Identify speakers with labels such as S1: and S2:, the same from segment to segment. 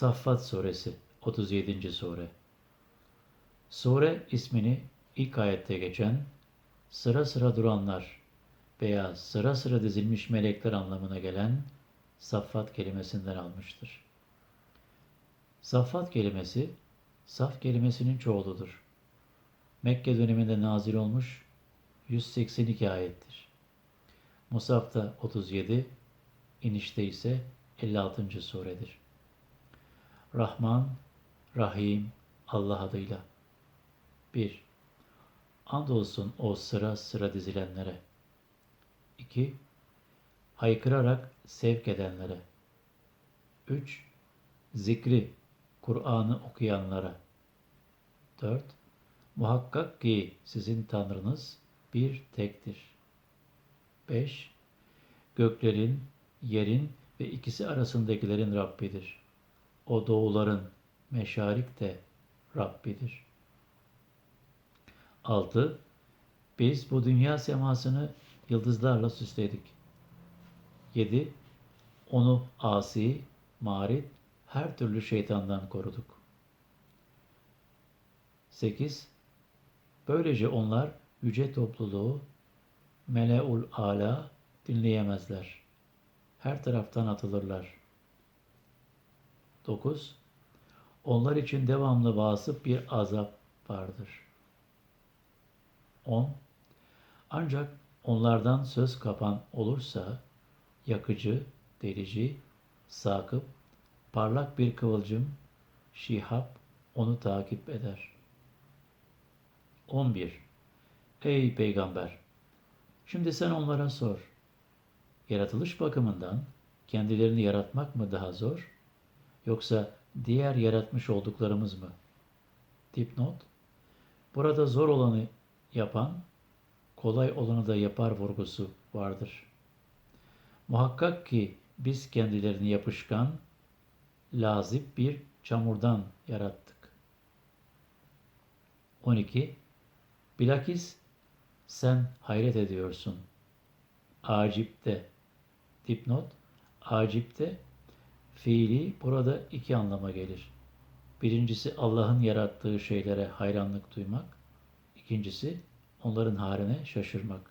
S1: Saffat Suresi 37. Sure Sure ismini ilk ayette geçen sıra sıra duranlar veya sıra sıra dizilmiş melekler anlamına gelen Saffat kelimesinden almıştır. Saffat kelimesi saf kelimesinin çoğuludur. Mekke döneminde nazil olmuş 182 ayettir. Musaf'ta 37, inişte ise 56. suredir. Rahman, Rahim, Allah adıyla. 1. Andolsun o sıra sıra dizilenlere. 2. Haykırarak sevk edenlere. 3. Zikri, Kur'an'ı okuyanlara. 4. Muhakkak ki sizin Tanrınız bir tektir. 5. Göklerin, yerin ve ikisi arasındakilerin Rabbidir. O doğuların, meşarik de Rabbidir. 6. Biz bu dünya semasını yıldızlarla süsledik. 7. Onu asi, marit, her türlü şeytandan koruduk. 8. Böylece onlar yüce topluluğu Meleul Ala dinleyemezler. Her taraftan atılırlar. 9. Onlar için devamlı vasıf bir azap vardır. 10. Ancak onlardan söz kapan olursa yakıcı, delici, sakıp, parlak bir kıvılcım, şihap onu takip eder. 11. Ey peygamber! Şimdi sen onlara sor. Yaratılış bakımından kendilerini yaratmak mı daha zor? Yoksa diğer yaratmış olduklarımız mı? Dipnot. Burada zor olanı yapan, kolay olanı da yapar vurgusu vardır. Muhakkak ki biz kendilerini yapışkan, lazip bir çamurdan yarattık. 12. Bilakis sen hayret ediyorsun. Acipte. Dipnot. Acipte fiili burada iki anlama gelir. Birincisi Allah'ın yarattığı şeylere hayranlık duymak. İkincisi onların haline şaşırmak.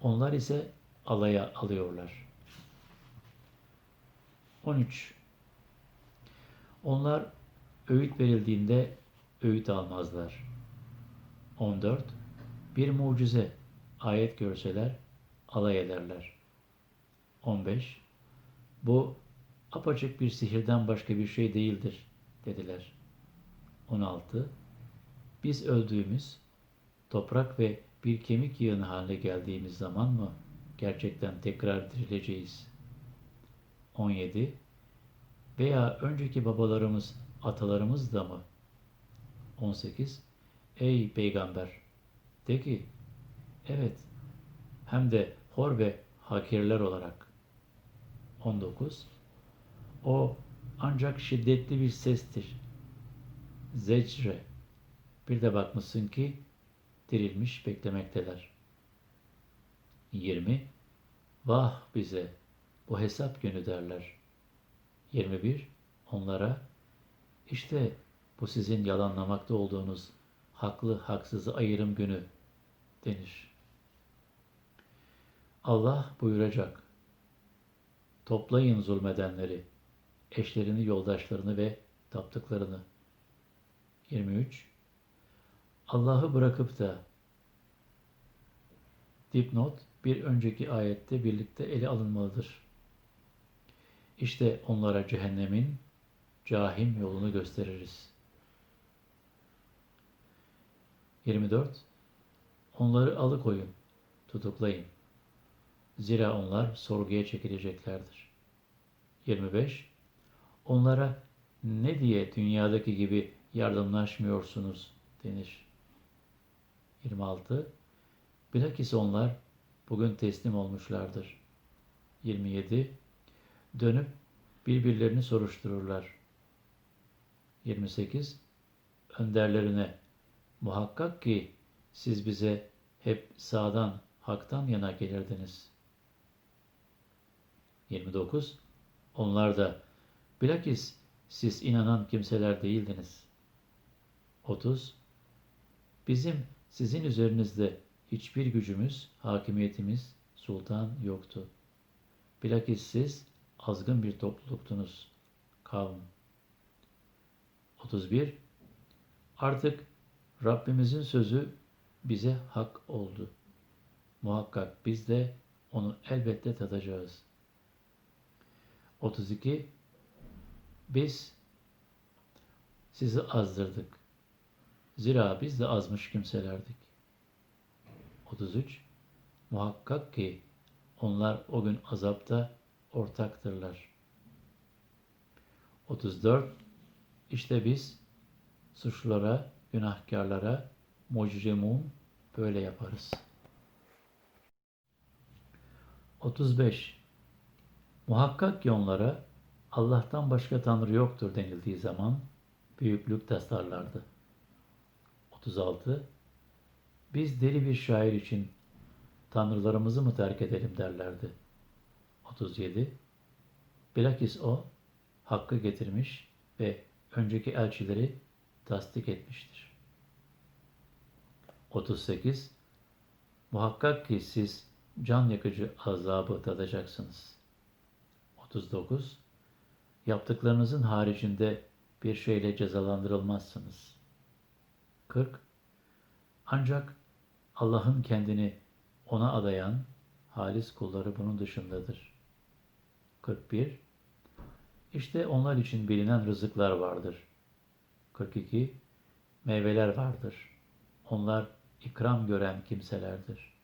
S1: Onlar ise alaya alıyorlar. 13. Onlar öğüt verildiğinde öğüt almazlar. 14. Bir mucize, ayet görseler alay ederler. 15. Bu apaçık bir sihirden başka bir şey değildir dediler. 16. Biz öldüğümüz, toprak ve bir kemik yığını haline geldiğimiz zaman mı gerçekten tekrar dirileceğiz? 17. Veya önceki babalarımız, atalarımız da mı? 18. Ey peygamber! De ki, evet, hem de hor ve hakirler olarak. 19. O ancak şiddetli bir sestir. Zecre. Bir de bakmışsın ki dirilmiş beklemekteler. 20. Vah bize bu hesap günü derler. 21. Onlara işte bu sizin yalanlamakta olduğunuz haklı haksızı ayrım günü denir. Allah buyuracak. Toplayın zulmedenleri, eşlerini, yoldaşlarını ve taptıklarını. 23. Allah'ı bırakıp da dipnot bir önceki ayette birlikte ele alınmalıdır. İşte onlara cehennemin cahim yolunu gösteririz. 24. Onları alıkoyun, tutuklayın. Zira onlar sorguya çekileceklerdir. 25. Onlara ne diye dünyadaki gibi yardımlaşmıyorsunuz denir. 26. Bilakis onlar bugün teslim olmuşlardır. 27. Dönüp birbirlerini soruştururlar. 28. Önderlerine muhakkak ki siz bize hep sağdan, haktan yana gelirdiniz. 29. Onlar da bilakis siz inanan kimseler değildiniz. 30. Bizim sizin üzerinizde hiçbir gücümüz, hakimiyetimiz, sultan yoktu. Bilakis siz azgın bir topluluktunuz. Kavm. 31. Artık Rabbimizin sözü bize hak oldu. Muhakkak biz de onu elbette tadacağız. 32. Biz sizi azdırdık. Zira biz de azmış kimselerdik. 33. Muhakkak ki onlar o gün azapta ortaktırlar. 34. İşte biz suçlulara, günahkarlara, mucrimun böyle yaparız. 35. Muhakkak ki onlara Allah'tan başka Tanrı yoktur denildiği zaman büyüklük taslarlardı. 36. Biz deli bir şair için tanrılarımızı mı terk edelim derlerdi. 37. Bilakis o hakkı getirmiş ve önceki elçileri tasdik etmiştir. 38. Muhakkak ki siz can yakıcı azabı tadacaksınız. 39. Yaptıklarınızın haricinde bir şeyle cezalandırılmazsınız. 40. Ancak Allah'ın kendini ona adayan halis kulları bunun dışındadır. 41. İşte onlar için bilinen rızıklar vardır. 42. Meyveler vardır. Onlar ikram gören kimselerdir.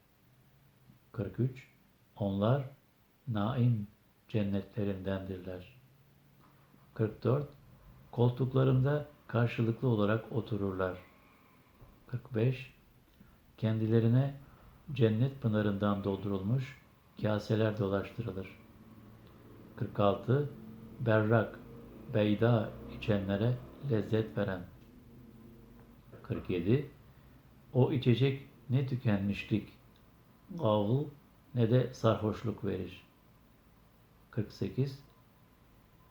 S1: 43. Onlar naim cennetlerindendirler. 44. Koltuklarında karşılıklı olarak otururlar. 45. Kendilerine cennet pınarından doldurulmuş kaseler dolaştırılır. 46. Berrak, beyda içenlere lezzet veren. 47. O içecek ne tükenmişlik, gavul ne de sarhoşluk verir. 48.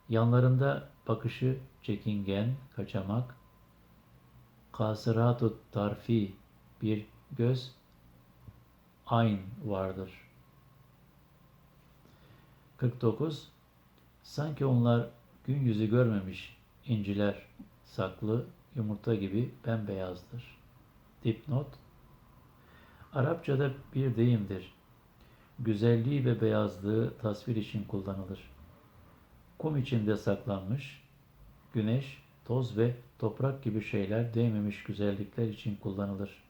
S1: Yanlarında bakışı çekingen, kaçamak, kasıratut tarfi bir göz ayn vardır. 49. Sanki onlar gün yüzü görmemiş inciler saklı yumurta gibi bembeyazdır. Dipnot Arapçada bir deyimdir. Güzelliği ve beyazlığı tasvir için kullanılır. Kum içinde saklanmış, güneş, toz ve toprak gibi şeyler değmemiş güzellikler için kullanılır.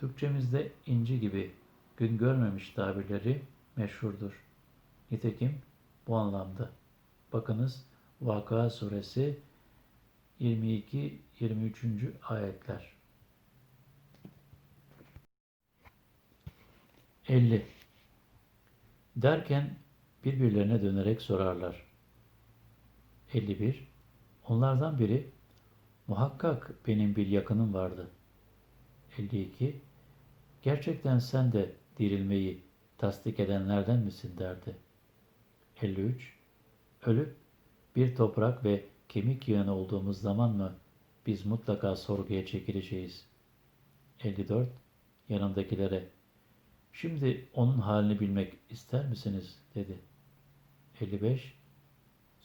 S1: Türkçemizde inci gibi gün görmemiş tabirleri meşhurdur. Nitekim bu anlamda. Bakınız Vakıa suresi 22-23. ayetler. 50. Derken birbirlerine dönerek sorarlar. 51. Onlardan biri muhakkak benim bir yakınım vardı. 52. Gerçekten sen de dirilmeyi tasdik edenlerden misin derdi. 53. Ölüp bir toprak ve kemik yığını olduğumuz zaman mı biz mutlaka sorguya çekileceğiz? 54. Yanındakilere Şimdi onun halini bilmek ister misiniz? dedi. 55.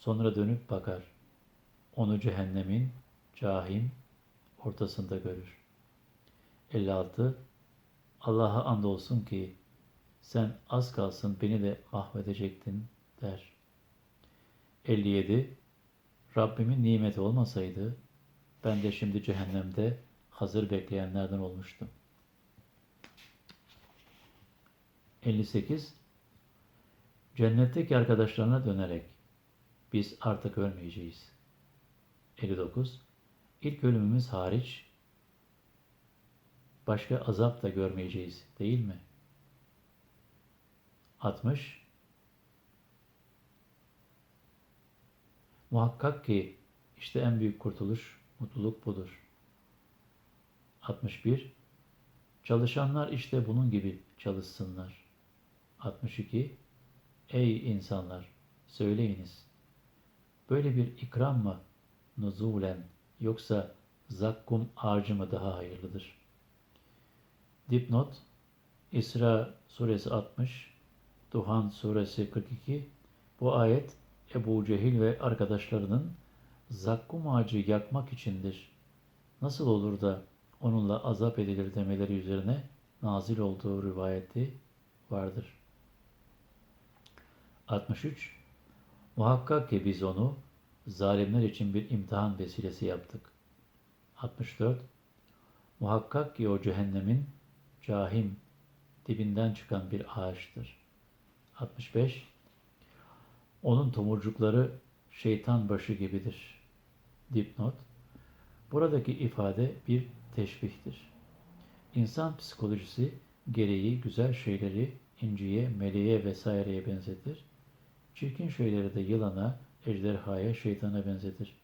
S1: Sonra dönüp bakar. Onu cehennemin, cahim ortasında görür. 56. Allah'a andolsun ki sen az kalsın beni de mahvedecektin der. 57. Rabbimin nimeti olmasaydı ben de şimdi cehennemde hazır bekleyenlerden olmuştum. 58. Cennetteki arkadaşlarına dönerek biz artık ölmeyeceğiz. 59. İlk ölümümüz hariç başka azap da görmeyeceğiz değil mi? 60. Muhakkak ki işte en büyük kurtuluş, mutluluk budur. 61. Çalışanlar işte bunun gibi çalışsınlar. 62. Ey insanlar! Söyleyiniz. Böyle bir ikram mı nuzulen yoksa zakkum ağacı mı daha hayırlıdır? Dipnot İsra suresi 60, Duhan suresi 42 bu ayet Ebu Cehil ve arkadaşlarının zakkum ağacı yakmak içindir. Nasıl olur da onunla azap edilir demeleri üzerine nazil olduğu rivayeti vardır. 63. Muhakkak ki biz onu zalimler için bir imtihan vesilesi yaptık. 64. Muhakkak ki o cehennemin cahim dibinden çıkan bir ağaçtır. 65. Onun tomurcukları şeytan başı gibidir. Dipnot. Buradaki ifade bir teşbihtir. İnsan psikolojisi gereği güzel şeyleri inciye, meleğe vesaireye benzetir. Çirkin şeyleri de yılana, ejderhaya, şeytana benzetir.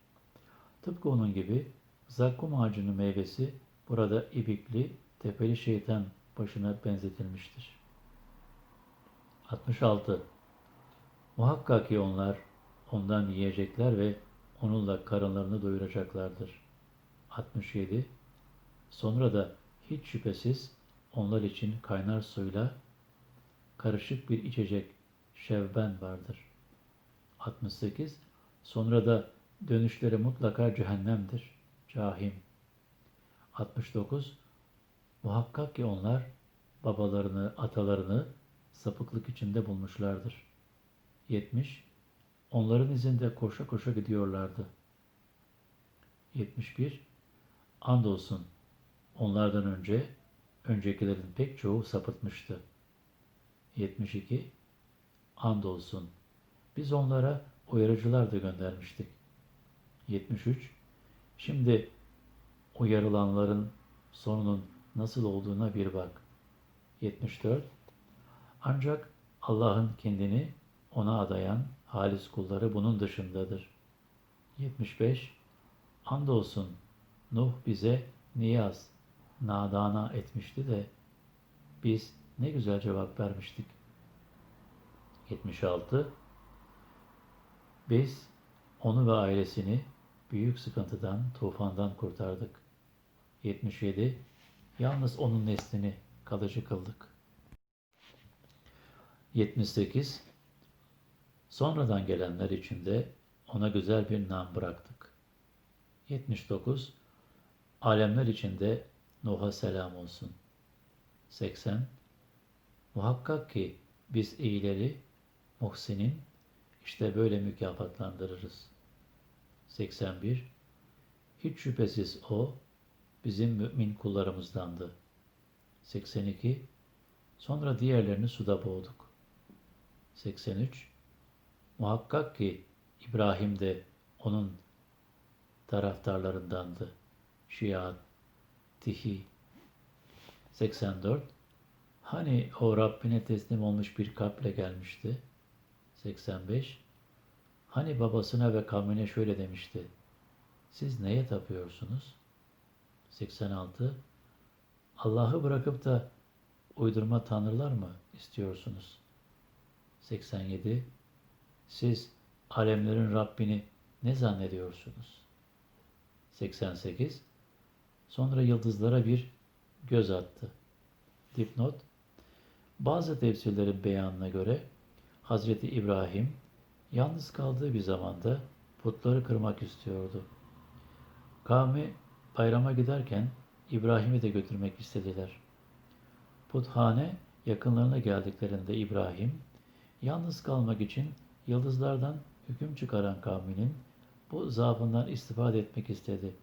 S1: Tıpkı onun gibi zakkum ağacının meyvesi burada ibikli, tepeli şeytan başına benzetilmiştir. 66. Muhakkak ki onlar ondan yiyecekler ve onunla karınlarını doyuracaklardır. 67. Sonra da hiç şüphesiz onlar için kaynar suyla karışık bir içecek şevben vardır. 68. Sonra da dönüşleri mutlaka cehennemdir. Cahim. 69. Muhakkak ki onlar babalarını, atalarını sapıklık içinde bulmuşlardır. 70. Onların izinde koşa koşa gidiyorlardı. 71. Andolsun onlardan önce öncekilerin pek çoğu sapıtmıştı. 72. Andolsun biz onlara uyarıcılar da göndermiştik. 73. Şimdi uyarılanların sonunun nasıl olduğuna bir bak. 74. Ancak Allah'ın kendini ona adayan halis kulları bunun dışındadır. 75. Andolsun Nuh bize niyaz, nadana etmişti de biz ne güzel cevap vermiştik. 76. Biz onu ve ailesini büyük sıkıntıdan, tufandan kurtardık. 77. Yalnız onun neslini kalıcı kıldık. 78. Sonradan gelenler için de ona güzel bir nam bıraktık. 79. Alemler için de Nuh'a selam olsun. 80. Muhakkak ki biz iyileri Muhsin'in işte böyle mükafatlandırırız. 81. Hiç şüphesiz o bizim mümin kullarımızdandı. 82. Sonra diğerlerini suda boğduk. 83. Muhakkak ki İbrahim de onun taraftarlarındandı. Şia, Tihi. 84. Hani o Rabbine teslim olmuş bir kalple gelmişti. 85. Hani babasına ve kavmine şöyle demişti. Siz neye tapıyorsunuz? 86. Allah'ı bırakıp da uydurma tanrılar mı istiyorsunuz? 87. Siz alemlerin Rabbini ne zannediyorsunuz? 88. Sonra yıldızlara bir göz attı. Dipnot Bazı tefsirlerin beyanına göre Hazreti İbrahim yalnız kaldığı bir zamanda putları kırmak istiyordu. Kavmi bayrama giderken İbrahim'i de götürmek istediler. Puthane yakınlarına geldiklerinde İbrahim, yalnız kalmak için yıldızlardan hüküm çıkaran kavminin bu zaafından istifade etmek istedi.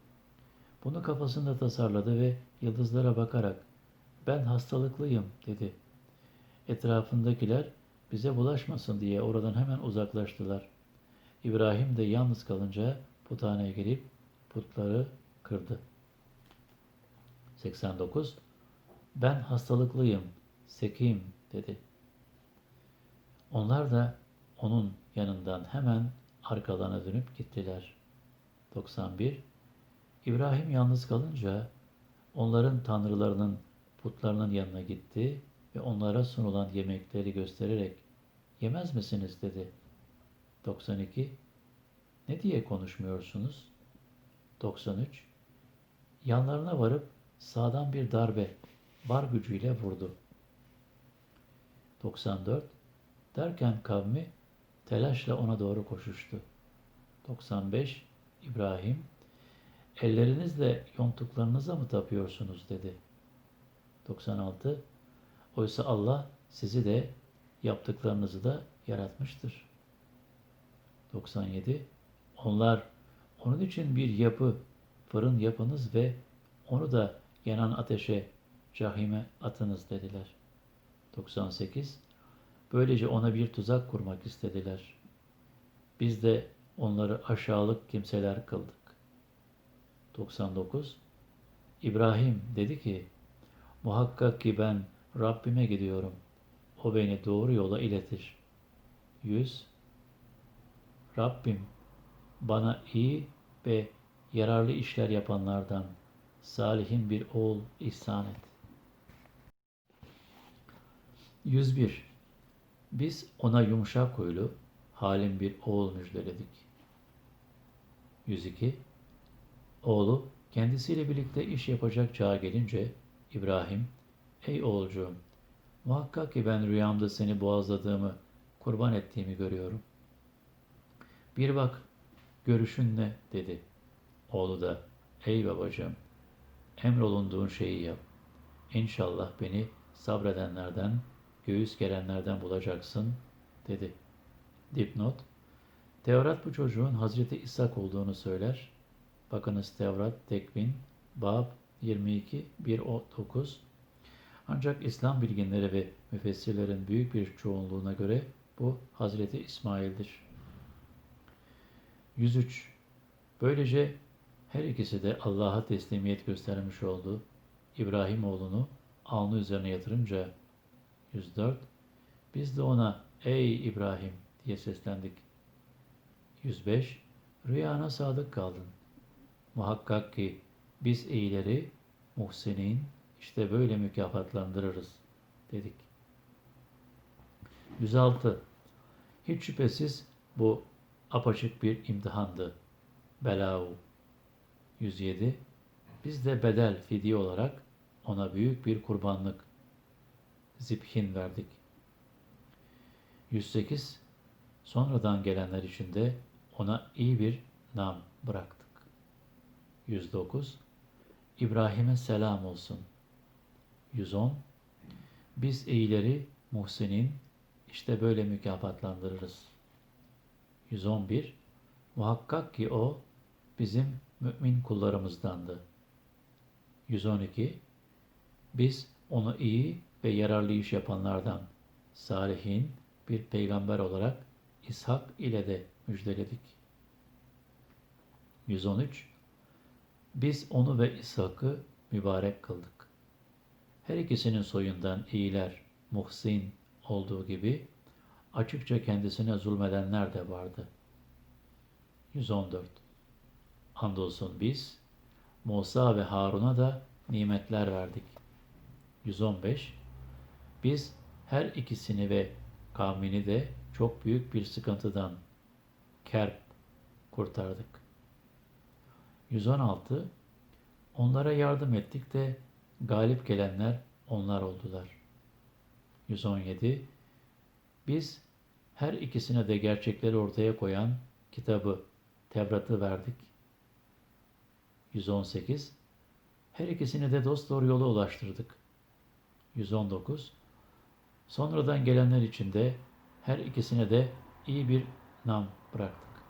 S1: Bunu kafasında tasarladı ve yıldızlara bakarak ben hastalıklıyım dedi. Etrafındakiler bize bulaşmasın diye oradan hemen uzaklaştılar. İbrahim de yalnız kalınca puthaneye gelip putları kırdı. 89. Ben hastalıklıyım, sekim dedi. Onlar da onun yanından hemen arkalarına dönüp gittiler. 91. İbrahim yalnız kalınca onların tanrılarının putlarının yanına gitti ve onlara sunulan yemekleri göstererek yemez misiniz dedi. 92. Ne diye konuşmuyorsunuz? 93 Yanlarına varıp sağdan bir darbe var gücüyle vurdu. 94 Derken kavmi telaşla ona doğru koşuştu. 95 İbrahim Ellerinizle yontuklarınıza mı tapıyorsunuz dedi. 96 Oysa Allah sizi de yaptıklarınızı da yaratmıştır. 97 Onlar onun için bir yapı, fırın yapınız ve onu da yanan ateşe, cahime atınız dediler. 98 Böylece ona bir tuzak kurmak istediler. Biz de onları aşağılık kimseler kıldık. 99 İbrahim dedi ki, muhakkak ki ben Rabbime gidiyorum. O beni doğru yola iletir. 100 Rabbim bana iyi ve yararlı işler yapanlardan salihin bir oğul ihsan et. 101 Biz ona yumuşak huylu, halim bir oğul müjdeledik. 102 Oğlu kendisiyle birlikte iş yapacak çağa gelince İbrahim, Ey oğulcuğum, muhakkak ki ben rüyamda seni boğazladığımı, kurban ettiğimi görüyorum. Bir bak, görüşün ne dedi. Oğlu da, ey babacığım, emrolunduğun şeyi yap. İnşallah beni sabredenlerden, göğüs gelenlerden bulacaksın, dedi. Dipnot, Tevrat bu çocuğun Hazreti İshak olduğunu söyler. Bakınız Tevrat, Tekvin, Bab 22, 1-9. Ancak İslam bilginleri ve müfessirlerin büyük bir çoğunluğuna göre bu Hazreti İsmail'dir. 103. Böylece her ikisi de Allah'a teslimiyet göstermiş oldu. İbrahim oğlunu alnı üzerine yatırınca 104. Biz de ona ey İbrahim diye seslendik. 105. Rüyana sadık kaldın. Muhakkak ki biz iyileri, muhsinin işte böyle mükafatlandırırız dedik. 106. Hiç şüphesiz bu apaçık bir imtihandı. Belau. 107. Biz de bedel fidye olarak ona büyük bir kurbanlık ziphin verdik. 108. Sonradan gelenler için de ona iyi bir nam bıraktık. 109. İbrahim'e selam olsun. 110. Biz iyileri muhsinin işte böyle mükafatlandırırız. 111. Muhakkak ki o bizim mümin kullarımızdandı. 112. Biz onu iyi ve yararlı iş yapanlardan, salihin bir peygamber olarak İshak ile de müjdeledik. 113. Biz onu ve İshak'ı mübarek kıldık. Her ikisinin soyundan iyiler, muhsin olduğu gibi açıkça kendisine zulmedenler de vardı. 114. Andolsun biz Musa ve Harun'a da nimetler verdik. 115. Biz her ikisini ve kavmini de çok büyük bir sıkıntıdan, kerp, kurtardık. 116. Onlara yardım ettik de galip gelenler onlar oldular. 117. Biz her ikisine de gerçekleri ortaya koyan kitabı, Tevrat'ı verdik. 118. Her ikisini de dost doğru yola ulaştırdık. 119. Sonradan gelenler için de her ikisine de iyi bir nam bıraktık.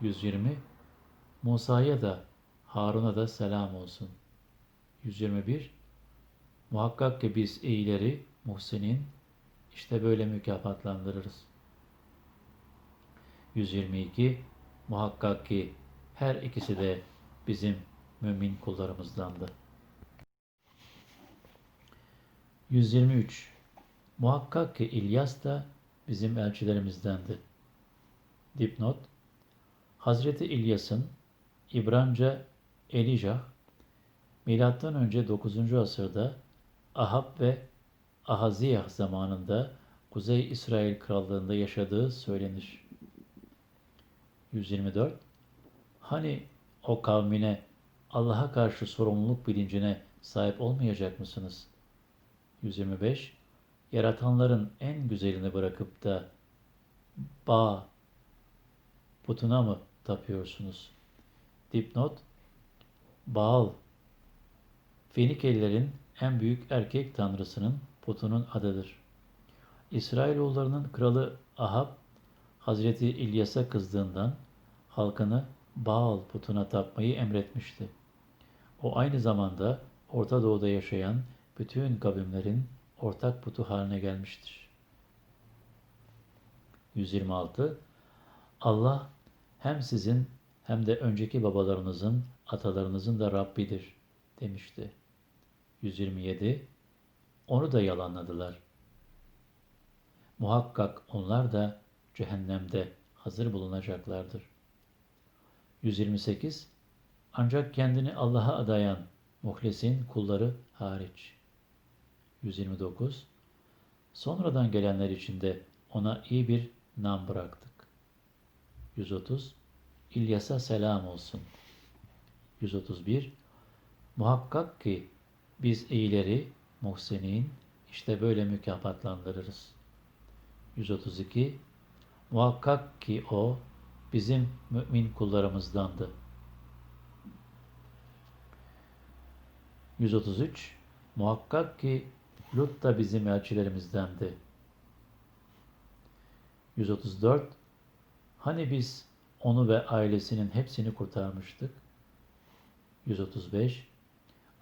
S1: 120. Musa'ya da Harun'a da selam olsun. 121. Muhakkak ki biz iyileri, muhsinin işte böyle mükafatlandırırız. 122. Muhakkak ki her ikisi de bizim mümin kullarımızdandı. 123. Muhakkak ki İlyas da bizim elçilerimizdendi. Dipnot Hazreti İlyas'ın İbranca Elijah Milattan önce 9. asırda Ahab ve Ahaziyah zamanında Kuzey İsrail Krallığında yaşadığı söylenir. 124 Hani o kavmine Allah'a karşı sorumluluk bilincine sahip olmayacak mısınız? 125. Yaratanların en güzelini bırakıp da bağ putuna mı tapıyorsunuz? Dipnot Baal Fenikelilerin en büyük erkek tanrısının putunun adıdır. İsrailoğullarının kralı Ahab, Hazreti İlyas'a kızdığından halkını Baal putuna tapmayı emretmişti. O aynı zamanda Orta Doğu'da yaşayan bütün kavimlerin ortak putu haline gelmiştir. 126 Allah hem sizin hem de önceki babalarınızın, atalarınızın da Rabbidir demişti. 127 Onu da yalanladılar. Muhakkak onlar da cehennemde hazır bulunacaklardır. 128 Ancak kendini Allah'a adayan muhlesin kulları hariç. 129 Sonradan gelenler içinde ona iyi bir nam bıraktık. 130 İlyas'a selam olsun. 131 Muhakkak ki biz iyileri, muhsenin işte böyle mükafatlandırırız. 132 Muhakkak ki o bizim mümin kullarımızdandı. 133 Muhakkak ki Lut da bizim elçilerimizdendi. 134 Hani biz onu ve ailesinin hepsini kurtarmıştık? 135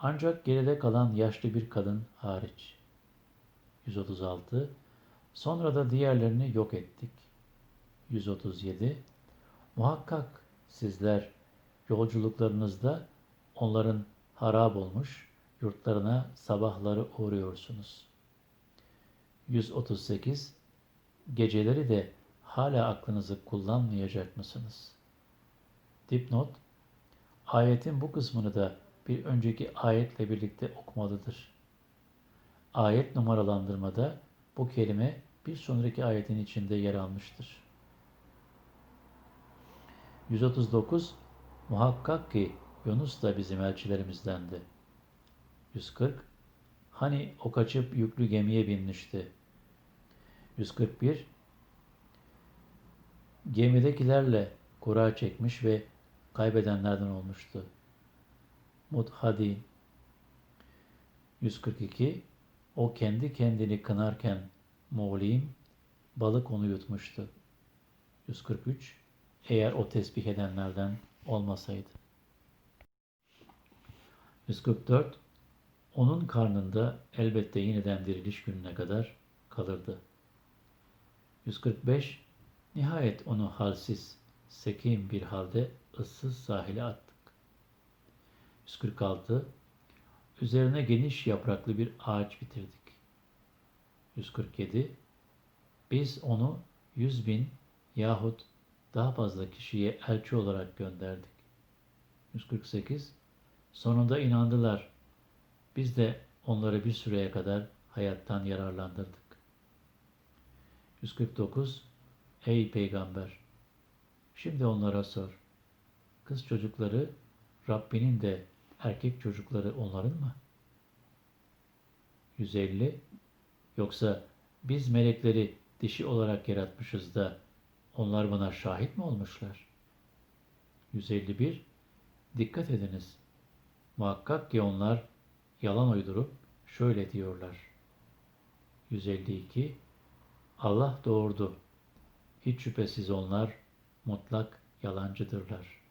S1: Ancak geride kalan yaşlı bir kadın hariç. 136 Sonra da diğerlerini yok ettik. 137 Muhakkak sizler yolculuklarınızda onların harap olmuş yurtlarına sabahları uğruyorsunuz. 138 Geceleri de hala aklınızı kullanmayacak mısınız? Dipnot Ayetin bu kısmını da bir önceki ayetle birlikte okumalıdır. Ayet numaralandırmada bu kelime bir sonraki ayetin içinde yer almıştır. 139 Muhakkak ki Yunus da bizim elçilerimizdendi. 140 Hani o kaçıp yüklü gemiye binmişti. 141 Gemidekilerle kura çekmiş ve kaybedenlerden olmuştu. Mudhadi 142 O kendi kendini kınarken Muğlim balık onu yutmuştu. 143 Eğer o tesbih edenlerden olmasaydı. 144 Onun karnında elbette yeniden diriliş gününe kadar kalırdı. 145 Nihayet onu halsiz, sekin bir halde ıssız sahile attık. 146 Üzerine geniş yapraklı bir ağaç bitirdik. 147 Biz onu yüz bin yahut daha fazla kişiye elçi olarak gönderdik. 148 Sonunda inandılar. Biz de onları bir süreye kadar hayattan yararlandırdık. 149 Ey peygamber! Şimdi onlara sor. Kız çocukları Rabbinin de erkek çocukları onların mı? 150 Yoksa biz melekleri dişi olarak yaratmışız da onlar buna şahit mi olmuşlar? 151 Dikkat ediniz. Muhakkak ki onlar yalan uydurup şöyle diyorlar. 152 Allah doğurdu. Hiç şüphesiz onlar mutlak yalancıdırlar.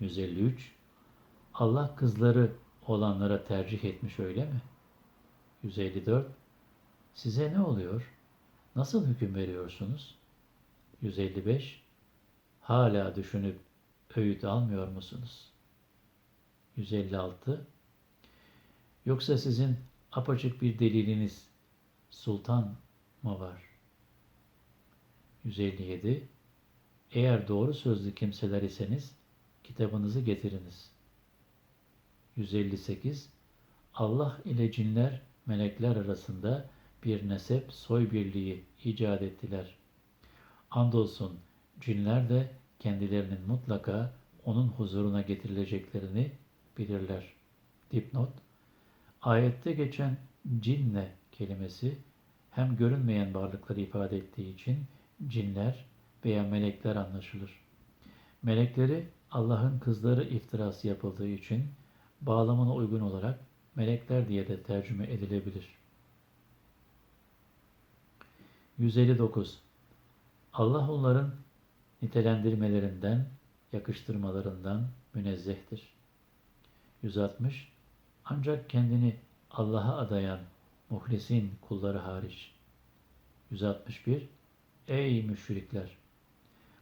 S1: 153 Allah kızları olanlara tercih etmiş öyle mi? 154 Size ne oluyor? Nasıl hüküm veriyorsunuz? 155 Hala düşünüp öğüt almıyor musunuz? 156 Yoksa sizin apaçık bir deliliniz sultan mı var? 157 Eğer doğru sözlü kimseler iseniz kitabınızı getiriniz. 158 Allah ile cinler melekler arasında bir nesep soy birliği icat ettiler. Andolsun cinler de kendilerinin mutlaka onun huzuruna getirileceklerini bilirler. Dipnot Ayette geçen cinne kelimesi hem görünmeyen varlıkları ifade ettiği için cinler veya melekler anlaşılır. Melekleri Allah'ın kızları iftirası yapıldığı için bağlamına uygun olarak melekler diye de tercüme edilebilir. 159. Allah onların nitelendirmelerinden, yakıştırmalarından münezzehtir. 160. Ancak kendini Allah'a adayan muhlisin kulları hariç. 161. Ey müşrikler!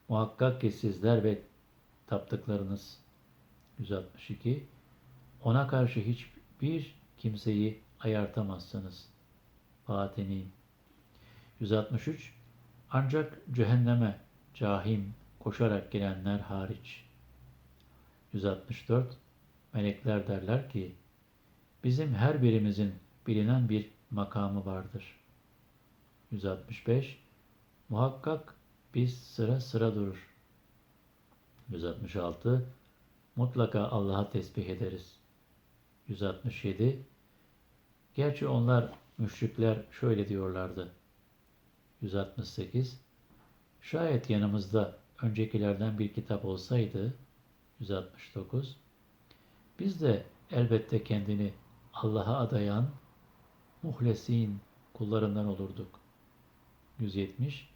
S1: Muhakkak ki sizler ve taptıklarınız 162 ona karşı hiçbir kimseyi ayartamazsınız. Fatini 163 Ancak cehenneme cahim koşarak gelenler hariç 164 Melekler derler ki bizim her birimizin bilinen bir makamı vardır. 165 Muhakkak biz sıra sıra durur. 166 Mutlaka Allah'a tesbih ederiz. 167 Gerçi onlar müşrikler şöyle diyorlardı. 168 Şayet yanımızda öncekilerden bir kitap olsaydı 169 Biz de elbette kendini Allah'a adayan muhlesin kullarından olurduk. 170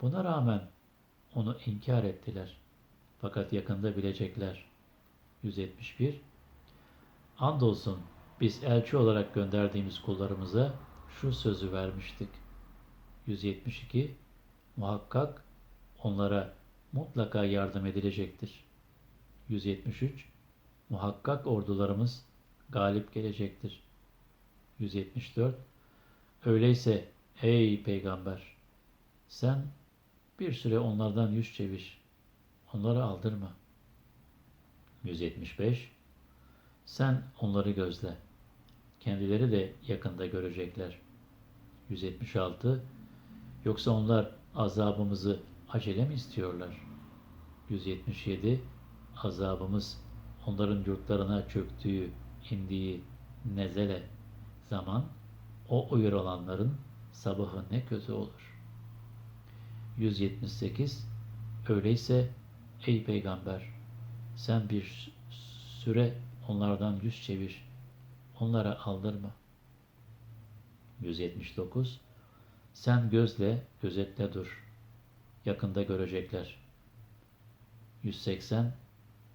S1: Buna rağmen onu inkar ettiler. Fakat yakında bilecekler. 171 Andolsun biz elçi olarak gönderdiğimiz kullarımıza şu sözü vermiştik. 172 Muhakkak onlara mutlaka yardım edilecektir. 173 Muhakkak ordularımız galip gelecektir. 174 Öyleyse ey peygamber sen bir süre onlardan yüz çevir. Onları aldırma. 175 Sen onları gözle. Kendileri de yakında görecekler. 176 Yoksa onlar azabımızı acele mi istiyorlar? 177 Azabımız onların yurtlarına çöktüğü, indiği nezele zaman o uyur olanların sabahı ne kötü olur. 178 Öyleyse ey peygamber sen bir süre onlardan yüz çevir. Onlara aldırma. 179 Sen gözle, gözetle dur. Yakında görecekler. 180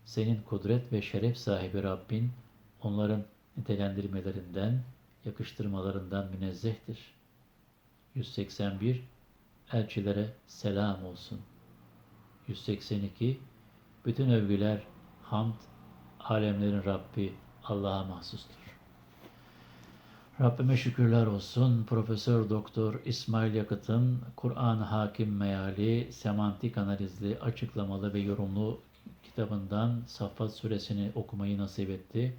S1: Senin kudret ve şeref sahibi Rabbin onların nitelendirmelerinden, yakıştırmalarından münezzehtir. 181 Elçilere selam olsun. 182 Bütün övgüler, hamd, alemlerin Rabbi Allah'a mahsustur. Rabbime şükürler olsun. Profesör Doktor İsmail Yakıt'ın Kur'an Hakim Meali semantik analizli, açıklamalı ve yorumlu kitabından Saffat suresini okumayı nasip etti.